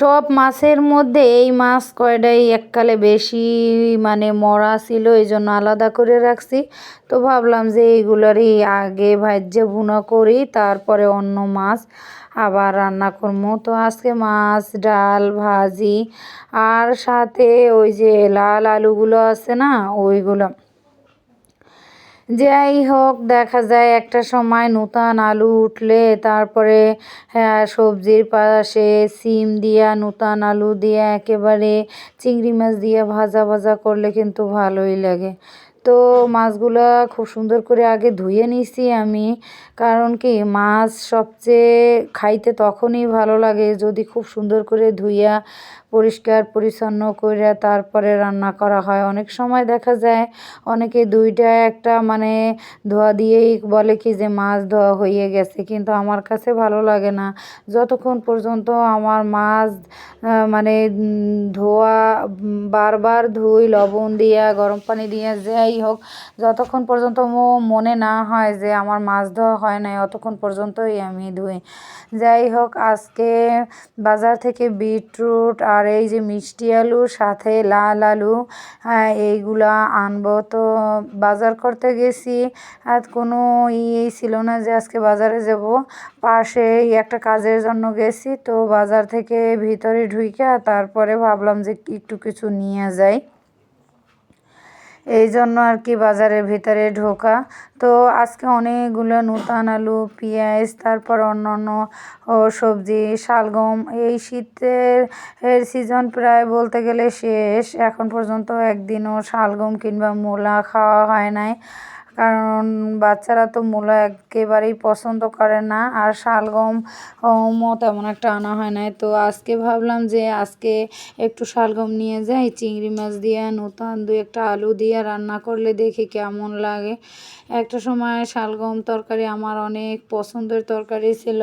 সব মাছের মধ্যে এই মাছ কয়টাই এককালে বেশি মানে মরা ছিল এই জন্য আলাদা করে রাখছি। তো ভাবলাম যে এইগুলোরই আগে ভাজ্যে ভুনা করি, তারপরে অন্য মাছ আবার রান্না করব। তো আজকে মাছ, ডাল, ভাজি আর সাথে ওই যে লাল আলুগুলো আছে না, ওইগুলো যাই হোক, দেখা যায় একটা সময় নূতন আলু উঠলে তারপরে হ্যাঁ সবজির পাশে সিম দিয়া, নূতন আলু দিয়া, একেবারে চিংড়ি মাছ দিয়ে ভাজা ভাজা করলে কিন্তু ভালোই লাগে। তো মাছগুলো খুব সুন্দর করে আগে ধুয়ে নিছি আমি। কারণ কি, মাছ সবচেয়ে খাইতে তখনই ভালো লাগে যদি খুব সুন্দর করে ধুইয়া, পরিষ্কার পরিচ্ছন্ন করে তারপরে রান্না করা হয়। অনেক সময় দেখা যায়, অনেকে দুইটা একটা মানে ধোয়া দিয়েই বলে কি যে মাছ ধোয়া হয়ে গেছে, কিন্তু আমার কাছে ভালো লাগে না। যতক্ষণ পর্যন্ত আমার মাছ মানে ধোয়া বারবার ধুই, লবণ দিয়া, গরম পানি দিয়ে, যাই হোক, যতক্ষণ পর্যন্ত মনে না হয় যে আমার মাছ ধোয়া হয় নাই, অতক্ষণ পর্যন্তই আমি ধুই। যাই হোক, আজকে বাজার থেকে বিটরুট আর এই যে মিষ্টি আলু, সাথে লাল আলু এইগুলা আনব। তো বাজার করতে গেছি, আর কোনো ইয়ে ছিল না যে আজকে বাজারে যাব। পাশেই একটা কাজের জন্য গেছি, তো বাজার থেকে ভিতরে ঢুইকা তারপরে ভাবলাম যে একটু কিছু নিয়ে যাই। এই জন্য আর কি বাজারের ভিতরে ঢোকা। তো আজকে অনেকগুলো নূতন আলু, পেঁয়াজ, তারপর অন্য অন্য সবজি, শালগম, এই শীতের, এর সিজন প্রায় বলতে গেলে শেষ। এখন পর্যন্ত একদিনও শালগম কিংবা মূলা খাওয়া হয় নাই। কারণ বাচ্চারা তো মূলা একেবারেই পছন্দ করে না। আর শালগম মো তেমন একটা আনা হয় না তো আজকে ভাবলাম যে আজকে একটু শালগম নিয়ে যাই, চিংড়ি মাছ দিয়ে, নতুন দু একটা আলু দিয়ে রান্না করলে দেখি কেমন লাগে। একটা সময় শালগম তরকারি আমার অনেক পছন্দের তরকারি ছিল।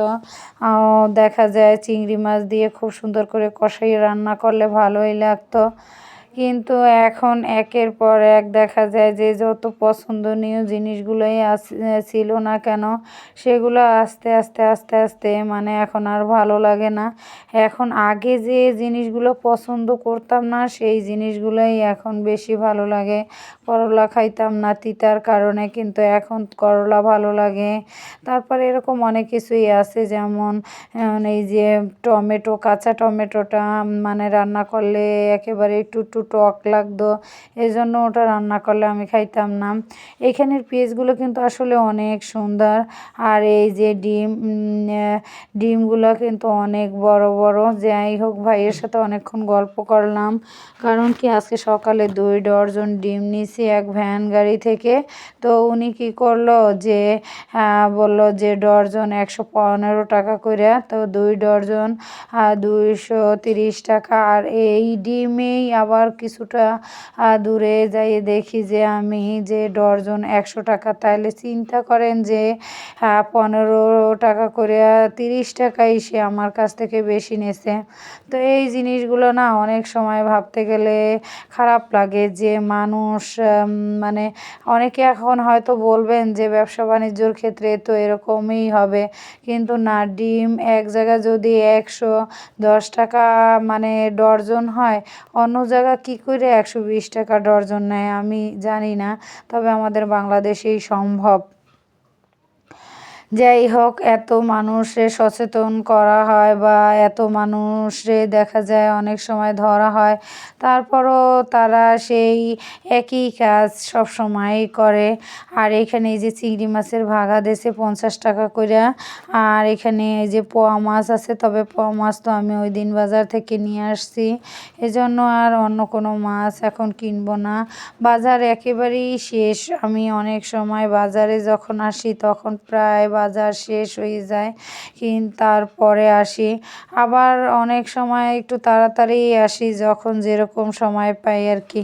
দেখা যায় চিংড়ি মাছ দিয়ে খুব সুন্দর করে কষাই রান্না করলে ভালোই লাগতো। কিন্তু এখন একের পর এক দেখা যায় যে যত পছন্দনীয় জিনিসগুলোই ছিল না কেন, সেগুলো আস্তে আস্তে আস্তে আস্তে মানে এখন আর ভালো লাগে না। এখন আগে যে জিনিসগুলো পছন্দ করতাম না, সেই জিনিসগুলোই এখন বেশি ভালো লাগে। করলা খাইতাম না তিতার কারণে, কিন্তু এখন করলা ভালো লাগে। তারপরে এরকম অনেক কিছুই আছে, যেমন এই যে টমেটো, কাঁচা টমেটোটা মানে রান্না করলে একেবারে একটু একটু টক লাগতো। এই জন্য ওটা রান্না করলে আমি খাইতাম না। এখানের পেঁয়াজগুলো কিন্তু আসলে অনেক সুন্দর। আর এই যে ডিম ডিমগুলো কিন্তু অনেক বড় বড়। যাই হোক, ভাইয়ের সাথে অনেকক্ষণ গল্প করলাম। কারণ কি, আজকে সকালে দুই ডজন ডিম নিছি এক ভ্যান গাড়ি থেকে। তো উনি কি করল যে বলল যে ডজন একশো পনেরো টাকা করে। তো দুই ডজন দুইশো তিরিশ টাকা। আর এই ডিমেই আবার কিছুটা দূরে যাই দেখি যে আমি যে ডর্জন একশো টাকা তাহলে চিন্তা করেন যে পনেরো টাকা করে তিরিশ টাকাই সে আমার কাছ থেকে বেশি নেছে। তো এই জিনিসগুলো না অনেক সময় ভাবতে গেলে খারাপ লাগে যে মানুষ মানে অনেকে এখন হয়তো বলবেন যে ব্যবসা বাণিজ্যর ক্ষেত্রে তো এরকমই হবে। কিন্তু না, ডিম এক জায়গায় যদি একশো দশ টাকা মানে ডর্জন হয়, অন্য জায়গা কী করে একশো বিশ টাকা ডর্জন নেয় আমি জানি না তবে আমাদের বাংলাদেশেই সম্ভব। যাই হোক এত মানুষে সচেতন করা হয় বা এত মানুষে দেখা যায় অনেক সময় ধরা হয়। তারপরও তারা সেই একই কাজ সব সময়ই করে। আর এখানে এই যে চিংড়ি মাছের ভাগা দেশে পঞ্চাশ টাকা করে আর এখানে এই যে পোয়া মাছ আছে, তবে পোয়া মাছ তো আমি ওই দিন বাজার থেকে নিয়ে আসছি। এজন্য আর অন্য কোনো মাছ এখন কিনবো না। বাজার একেবারেই শেষ। আমি অনেক সময় বাজারে যখন আসি, তখন প্রায় বাজার শেষ হয়ে যায়। কিন্তু তারপরে আসি। আবার অনেক সময় একটু তাড়াতাড়ি আসি যখন যেরকম সময় পাই আর কি।